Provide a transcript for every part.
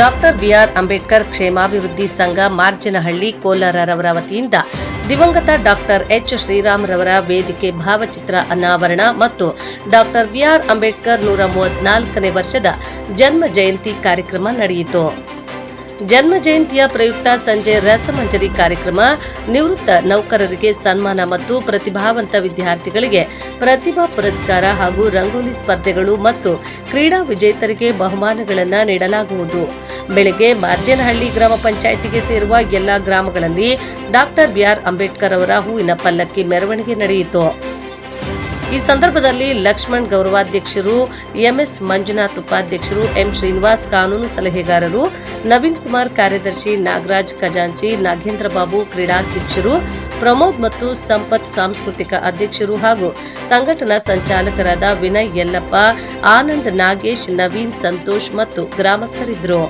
Doctor B R Ambedkar ಕ್ಷೇಮಾಭಿವೃದ್ಧಿ ಸಂಘ ಮಾರ್ಜಿನಹಳ್ಳಿ ಕೋಲಾರರವರ ವತಿಯಿಂದ ದಿವಂಗತ ಡಾಕ್ಟರ್ ಎಚ್ ಶ್ರೀರಾಮ್ರವರ ವೇದಿಕೆ ಭಾವಚಿತ್ರ ಅನಾವರಣ ಮತ್ತು ಡಾಕ್ಟರ್ ಬಿಆರ್ ಅಂಬೇಡ್ಕರ್ ನೂರ ಮೂವತ್ನಾಲ್ಕನೇ ವರ್ಷದ ಜನ್ಮ ಜಯಂತಿ ಕಾರ್ಯಕ್ರಮ ನಡೆಯಿತು. ಜನ್ಮ ಜಯಂತಿಯ ಪ್ರಯುಕ್ತ ಸಂಜೆ ರಸಮಂಜರಿ ಕಾರ್ಯಕ್ರಮ, ನಿವೃತ್ತ ನೌಕರರಿಗೆ ಸನ್ಮಾನ ಮತ್ತು ಪ್ರತಿಭಾವಂತ ವಿದ್ಯಾರ್ಥಿಗಳಿಗೆ ಪ್ರತಿಭಾ ಪುರಸ್ಕಾರ ಹಾಗೂ ರಂಗೋಲಿ ಸ್ಪರ್ಧೆಗಳು ಮತ್ತು ಕ್ರೀಡಾ ವಿಜೇತರಿಗೆ ಬಹುಮಾನಗಳನ್ನು ನೀಡಲಾಗುವುದು. ಬೆಳಗ್ಗೆ ಮಾರ್ಜೇನಹಳ್ಳಿ ಗ್ರಾಮ ಪಂಚಾಯಿತಿಗೆ ಸೇರುವ ಎಲ್ಲಾ ಗ್ರಾಮಗಳಲ್ಲಿ ಡಾಕ್ಟರ್ ಬಿಆರ್ ಅಂಬೇಡ್ಕರ್ ಅವರ ಹೂವಿನ ಪಲ್ಲಕ್ಕಿ ಮೆರವಣಿಗೆ ನಡೆಯಿತು. ಈ ಸಂದರ್ಭದಲ್ಲಿ ಲಕ್ಷ್ಮಣ್ ಗೌರವಾಧ್ಯಕ್ಷರು, ಎಂಎಸ್ ಮಂಜುನಾಥ್ ಉಪಾಧ್ಯಕ್ಷರು, ಎಂ ಶ್ರೀನಿವಾಸ್ ಕಾನೂನು ಸಲಹೆಗಾರರು, ನವೀನ್ ಕುಮಾರ್ ಕಾರ್ಯದರ್ಶಿ ನಾಗರಾಜ್ ಖಜಾಂಚಿ, ನಾಗೇಂದ್ರ ಬಾಬು ಕ್ರೀಡಾಧ್ಯಕ್ಷರು, ಪ್ರಮೋದ್ ಮತ್ತು ಸಂಪತ್ ಸಾಂಸ್ಕೃತಿಕ ಅಧ್ಯಕ್ಷರು ಹಾಗೂ ಸಂಘಟನಾ ಸಂಚಾಲಕರಾದ ವಿನಯ್ ಯಲ್ಲಪ್ಪ, ಆನಂದ್ ನಾಗೇಶ್, ನವೀನ್ ಸಂತೋಷ್ ಮತ್ತು ಗ್ರಾಮಸ್ಥರಿದ್ದರು.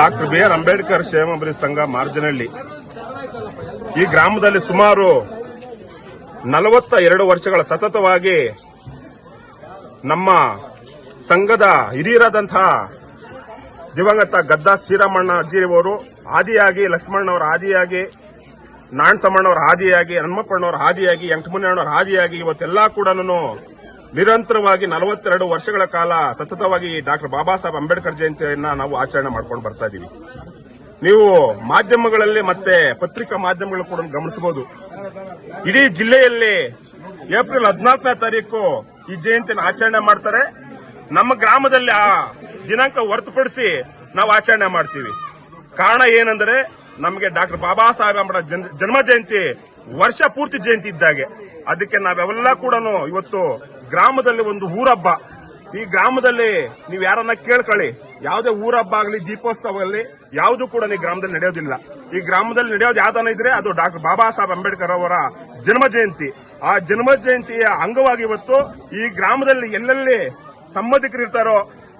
ಡಾಕ್ಟರ್ ಬಿ ಆರ್ ಅಂಬೇಡ್ಕರ್ ಕ್ಷೇಮಾಭಿವೃದ್ಧಿ ಸಂಘ ಮಾರ್ಜನಹಳ್ಳಿ. ಈ ಗ್ರಾಮದಲ್ಲಿ ಸುಮಾರು ನಲವತ್ತ ಎರಡು ವರ್ಷಗಳ ಸತತವಾಗಿ ನಮ್ಮ ಸಂಘದ ಹಿರಿಯರಾದಂತಹ ದಿವಂಗತ ಗದ್ದಾ ಶ್ರೀರಾಮಣ್ಣ ಅಜ್ಜಿರವರು ಆದಿಯಾಗಿ ಲಕ್ಷ್ಮಣ್ಣವರ ಆದಿಯಾಗಿ ನಾಣಸಮ್ಮಣ್ಣವರ ಆದಿಯಾಗಿ ಹನುಮಪ್ಪಣ್ಣವರ ಆದಿಯಾಗಿ ಎಂಕಮುನಿಯಣ್ಣವರ ಆದಿಯಾಗಿ ಇವತ್ತೆಲ್ಲ ಕೂಡ ನಿರಂತರವಾಗಿ ನಲವತ್ತೆರಡು ವರ್ಷಗಳ ಕಾಲ ಸತತವಾಗಿ ಡಾಕ್ಟರ್ ಬಾಬಾ ಸಾಹೇಬ್ ಅಂಬೇಡ್ಕರ್ ಜಯಂತಿಯನ್ನ ನಾವು ಆಚರಣೆ ಮಾಡ್ಕೊಂಡು ಬರ್ತಾ ಇದ್ದೀವಿ ನೀವು ಮಾಧ್ಯಮಗಳಲ್ಲಿ ಮತ್ತೆ ಪತ್ರಿಕಾ ಮಾಧ್ಯಮಗಳು ಕೂಡ ಗಮನಿಸಬಹುದು. ಇಡೀ ಜಿಲ್ಲೆಯಲ್ಲಿ ಏಪ್ರಿಲ್ ಹದಿನಾಲ್ಕನೇ ತಾರೀಕು ಈ ಜಯಂತಿಯನ್ನು ಆಚರಣೆ ಮಾಡ್ತಾರೆ. ನಮ್ಮ ಗ್ರಾಮದಲ್ಲಿ ಆ ದಿನಾಂಕ ಹೊರತುಪಡಿಸಿ ನಾವು ಆಚರಣೆ ಮಾಡ್ತೀವಿ. ಕಾರಣ ಏನಂದ್ರೆ ನಮಗೆ ಡಾಕ್ಟರ್ ಬಾಬಾ ಸಾಹೇಬ್ ಅಂಬೇಡ್ಕರ್ ಜನ್- ಜನ್ಮ ಜಯಂತಿ, ವರ್ಷ ಪೂರ್ತಿ ಜಯಂತಿ ಇದ್ದಾಗೆ ಅದಕ್ಕೆ ನಾವೆಲ್ಲ ಕೂಡ ಇವತ್ತು ಗ್ರಾಮದಲ್ಲಿ ಒಂದು ಊರಬ್ಬ. ಈ ಗ್ರಾಮದಲ್ಲಿ ನೀವು ಯಾರನ್ನ ಕೇಳ್ಕೊಳ್ಳಿ. ಯಾವುದೇ ಊರಬ್ಬ ಆಗಲಿ ದೀಪೋತ್ಸವ ಆಗಲಿ ಯಾವುದು ಕೂಡ ಈ ಗ್ರಾಮದಲ್ಲಿ ನಡೆಯೋದಿಲ್ಲ. ಈ ಗ್ರಾಮದಲ್ಲಿ ನಡೆಯೋದು ಯಾವ್ದಾನ ಇದ್ರೆ ಅದು ಡಾಕ್ಟರ್ ಬಾಬಾ ಸಾಹೇಬ್ ಅಂಬೇಡ್ಕರ್ ಅವರ ಜನ್ಮ ಜಯಂತಿ. ಆ ಜನ್ಮ ಜಯಂತಿಯ ಅಂಗವಾಗಿ ಇವತ್ತು ಈ ಗ್ರಾಮದಲ್ಲಿ ಎಲ್ಲೆಲ್ಲಿ ಸಂಬಂಧಿಕರು ಇರ್ತಾರೋ,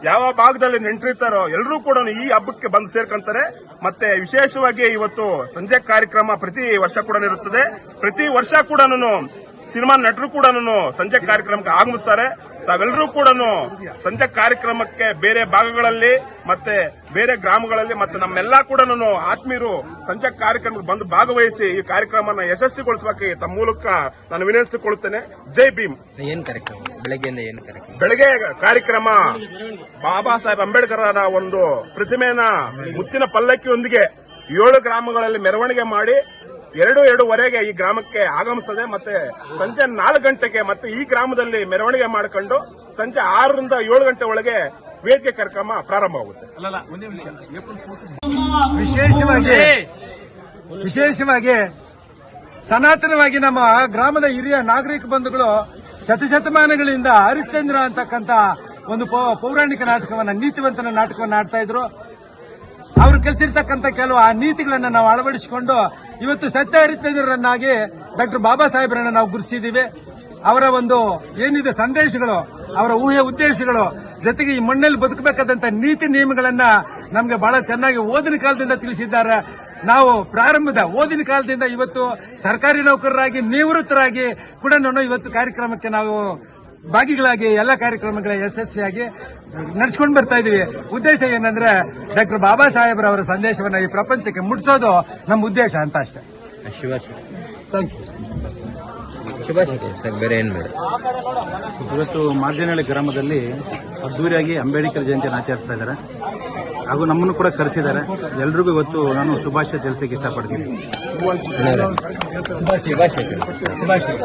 ಯಾವ ಭಾಗದಲ್ಲಿ ನೆಂಟರಿರ್ತಾರೋ ಎಲ್ಲರೂ ಕೂಡ ಈ ಹಬ್ಬಕ್ಕೆ ಬಂದು ಸೇರ್ಕೊಂತಾರೆ. ಮತ್ತೆ ವಿಶೇಷವಾಗಿ ಇವತ್ತು ಸಂಜೆ ಕಾರ್ಯಕ್ರಮ ಪ್ರತಿ ವರ್ಷ ಕೂಡ ಇರುತ್ತದೆ. ಪ್ರತಿ ವರ್ಷ ಕೂಡ ಸಿನಿಮಾ ನಟರು ಕೂಡ ಸಂಜೆ ಕಾರ್ಯಕ್ರಮಕ್ಕೆ ಆಗಮಿಸ್ತಾರೆ. ತಾವೆಲ್ಲರೂ ಕೂಡ ಸಂಜೆ ಕಾರ್ಯಕ್ರಮಕ್ಕೆ ಬೇರೆ ಭಾಗಗಳಲ್ಲಿ ಮತ್ತೆ ಬೇರೆ ಗ್ರಾಮಗಳಲ್ಲಿ ಮತ್ತೆ ನಮ್ಮೆಲ್ಲಾ ಕೂಡ ಆತ್ಮೀಯರು ಸಂಜೆ ಕಾರ್ಯಕ್ರಮಕ್ಕೆ ಬಂದು ಭಾಗವಹಿಸಿ ಈ ಕಾರ್ಯಕ್ರಮನ ಯಶಸ್ವಿಗೊಳಿಸಬೇಕು ತಮ್ಮ ಮೂಲಕ ನಾನು ವಿನಂತಿಸಿಕೊಳ್ಳುತ್ತೇನೆ. ಜೈ ಭೀಮ್. ಏನ್ ಕಾರ್ಯಕ್ರಮ? ಬೆಳಗ್ಗೆಯಿಂದ ಏನ್ ಕಾರ್ಯಕ್ರಮ? ಬೆಳಗ್ಗೆ ಕಾರ್ಯಕ್ರಮ. ಬಾಬಾ ಸಾಹೇಬ್ ಅಂಬೇಡ್ಕರ್ ಅವರ ಒಂದು ಪ್ರತಿಮೆಯನ್ನ ಮುತ್ತಿನ ಪಲ್ಲಕ್ಕಿಯೊಂದಿಗೆ ಏಳು ಗ್ರಾಮಗಳಲ್ಲಿ ಮೆರವಣಿಗೆ ಮಾಡಿ ಎರಡು ಎರಡೂವರೆಗೆ ಈ ಗ್ರಾಮಕ್ಕೆ ಆಗಮಿಸ್ತದೆ. ಮತ್ತೆ ಸಂಜೆ ನಾಲ್ಕು ಗಂಟೆಗೆ ಮತ್ತೆ ಈ ಗ್ರಾಮದಲ್ಲಿ ಮೆರವಣಿಗೆ ಮಾಡಿಕೊಂಡು ಸಂಜೆ ಆರರಿಂದ ಏಳು ಗಂಟೆ ಒಳಗೆ ವೇದಿಕೆ ಕಾರ್ಯಕ್ರಮ ಪ್ರಾರಂಭವಾಗುತ್ತೆ. ವಿಶೇಷವಾಗಿ ವಿಶೇಷವಾಗಿ ಸನಾತನವಾಗಿ ನಮ್ಮ ಗ್ರಾಮದ ಹಿರಿಯ ನಾಗರಿಕ ಬಂಧುಗಳು ಶತಶತಮಾನಗಳಿಂದ ಹರಿಶ್ಚಂದ್ರ ಅಂತಕ್ಕಂತ ಒಂದು ಪೌ- ಪೌರಾಣಿಕ ನಾಟಕವನ್ನ ನೀತಿವಂತನ ನಾಟಕವನ್ನು ಆಡ್ತಾ ಇದ್ರು. ಅವರು ಕಲಿಸಿರ್ತಕ್ಕಂಥ ಕೆಲವು ಆ ನೀತಿಗಳನ್ನು ನಾವು ಅಳವಡಿಸಿಕೊಂಡು ಇವತ್ತು ಸತ್ಯ ಹರಿಶ್ಚಂದ್ರರನ್ನಾಗಿ ಡಾಕ್ಟರ್ ಬಾಬಾ ಸಾಹೇಬರನ್ನ ನಾವು ಗುರುತಿಸಿದ್ದೀವಿ. ಅವರ ಒಂದು ಏನಿದೆ ಸಂದೇಶಗಳು, ಅವರ ಊಹೆ ಉದ್ದೇಶಗಳು, ಜೊತೆಗೆ ಈ ಮಣ್ಣಲ್ಲಿ ಬದುಕಬೇಕಾದಂತ ನೀತಿ ನಿಯಮಗಳನ್ನ ನಮಗೆ ಬಹಳ ಚೆನ್ನಾಗಿ ಓದಿನ ಕಾಲದಿಂದ ತಿಳಿಸಿದ್ದಾರೆ. ನಾವು ಪ್ರಾರಂಭದ ಓದಿನ ಕಾಲದಿಂದ ಇವತ್ತು ಸರ್ಕಾರಿ ನೌಕರರಾಗಿ, ನಿವೃತ್ತರಾಗಿ ಕೂಡ ನಾನು ಇವತ್ತು ಕಾರ್ಯಕ್ರಮಕ್ಕೆ ನಾವು ಭಾಗಿಗಳಾಗಿ ಎಲ್ಲ ಕಾರ್ಯಕ್ರಮಗಳ ಯಶಸ್ವಿಯಾಗಿ ನಡೆಸ್ಕೊಂಡು ಬರ್ತಾ ಇದೀವಿ. ಉದ್ದೇಶ ಏನಂದ್ರೆ ಡಾಕ್ಟರ್ ಬಾಬಾ ಸಾಹೇಬ್ರವರ ಸಂದೇಶವನ್ನ ಈ ಪ್ರಪಂಚಕ್ಕೆ ಮುಟ್ಟಿಸೋದು ನಮ್ಮ ಉದ್ದೇಶ ಅಂತ ಅಷ್ಟೇ. ಶುಭಾಶಯ. ಥ್ಯಾಂಕ್ ಯು ಇವತ್ತು ಮಾರ್ಜನಹಳ್ಳಿ ಗ್ರಾಮದಲ್ಲಿ ಅದ್ದೂರಿಯಾಗಿ ಅಂಬೇಡ್ಕರ್ ಜಯಂತಿಯನ್ನು ಆಚರಿಸ್ತಾ ಇದ್ದಾರೆ. ಹಾಗೂ ನಮ್ಮನ್ನು ಕೂಡ ಕರೆಸಿದ್ದಾರೆ. ಎಲ್ರಿಗೂ ಇವತ್ತು ನಾನು ಶುಭಾಶಯ ತಿಳಿಸಕ್ಕೆ ಇಷ್ಟಪಡ್ತೀನಿ. ಶುಭಾಶಯ.